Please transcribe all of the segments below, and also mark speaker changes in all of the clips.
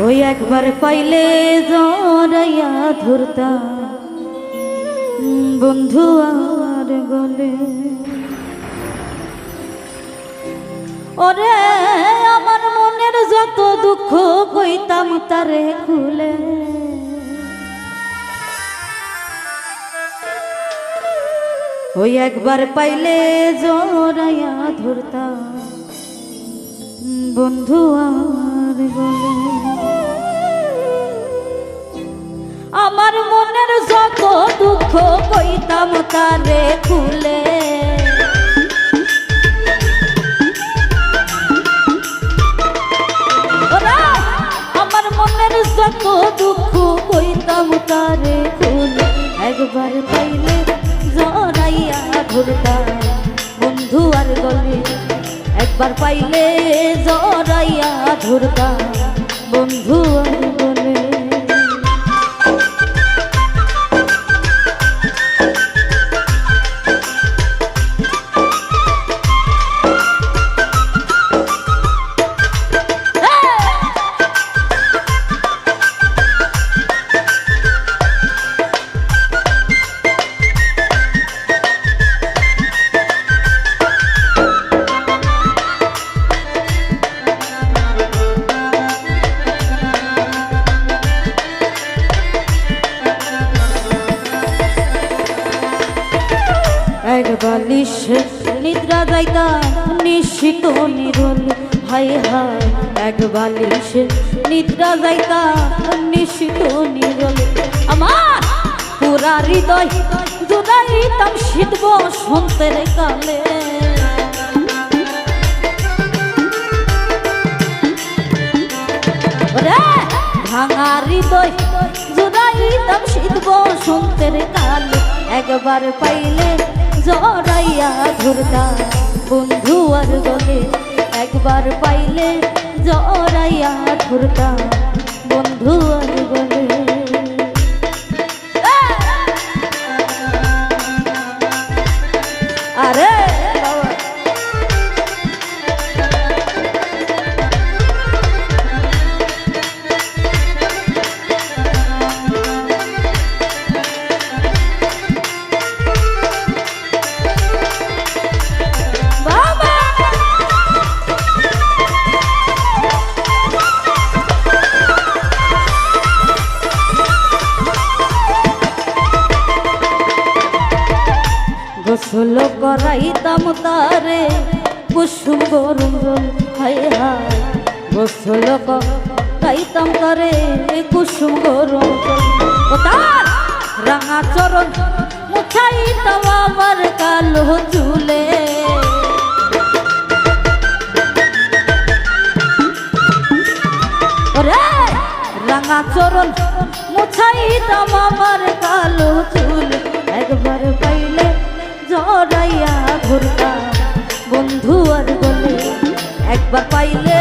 Speaker 1: ওই একবার পাইলে জড়াইয়া ধরতা বন্ধু আর গলে। ওরে, আমার মনের যত দুঃখ কইতাম তারে খুলে। ওই একবার পাইলে জড়াইয়া ধরতা বন্ধু আর গলে। যত দুঃখ কইতাম তারে খুলে। আমার মনের যত দুঃখ কইতাম তারে খুলে। একবার পাইলে জড়াইয়া ধরতাম বন্ধু আর গলে। একবার পাইলে জড়াইয়া ধরতাম। এক বালিশ, নিদ্রা যাইতা নিশ্চিত নিরল হাই হাই এক বালিশ, নিদ্রা যাইতা নিশ্চিত নিরল। আমার পুরা হৃদয় জুড়াইতাম শীত বসন্তের কালে। ভাঙা হৃদয় জুড়াইতাম শীত বসন্তের কালে। একবার পাইলে ধরতা বন্ধু আর গলে একবার পাইলে জরাইয়া ধরতা করাইতাম তারে, কুসুম গরম রল হাই হাই গোসল করাইতাম তারে, কুসুম গরম রাঙা চরণ মুছাইতাম আমার কালো চুলে। রাঙা চরণ মুছাইতাম আমার কালো চুল। একবার পাইলে জড়াইয়া ঘুরতাম বন্ধু আর বলে একবার পাইলে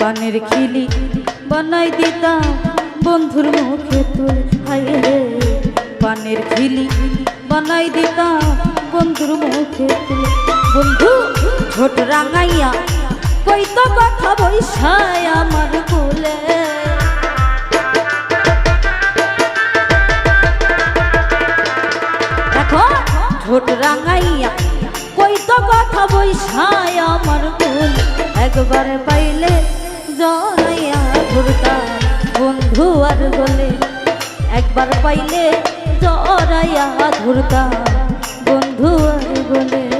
Speaker 1: পানের খিলি বানাই দিতাম বন্ধুর মুখে তুল হাই রে। পানের খিলি বানাই দিতাম বন্ধুর মুখে তুল। বন্ধু ছোট রাঙাইয়া কই তো কথা বৈশায়। ঘুরতা বন্ধু আর বলে একবার পাইলে জরাইয়া ঘুরতা বন্ধু আর গলে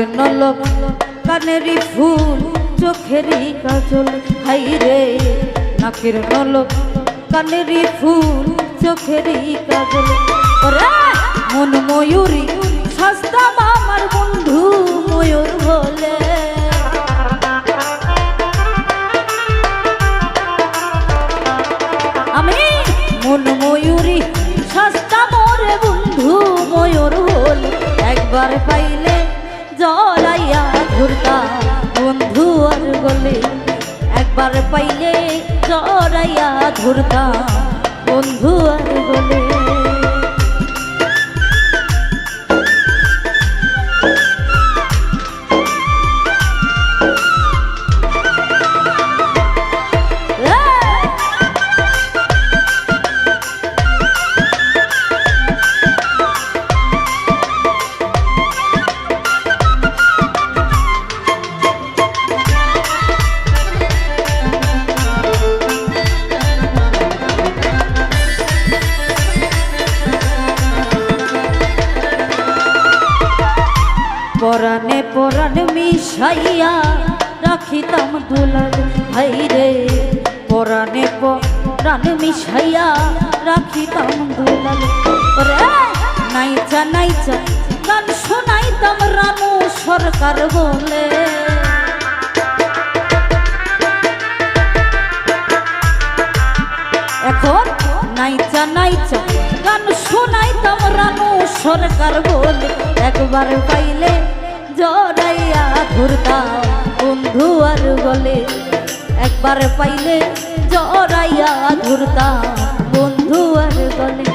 Speaker 1: নাকের নলক কানেরই ফুল, চোখেরই কাজল। হাই রে নাকের নলক, কানেরই ফুল, চোখেরই কাজল। মন ময়ূরী সস্তা আমার বন্ধু ময়ূর বলে একবার পাইলে জড়াইয়া ধরতাম। বন্ধু আর গলে মিশাইয়া রাখিতাম দুলাল ভাই রে পরানে পরান মিশাইয়া রাখিতাম দুলাল রে নাইচা নাইচা, গান শোনাইতাম রানু সরকার বলে। এখন নাইচা নাইচা, গান শোনাইতাম রানু সরকার বলে। একবার পাইলে জড়াইয়া ঘুরতাম বন্ধু আর বলে একবার পাইলে জড়াইয়া ঘুরতাম বন্ধু আর বলে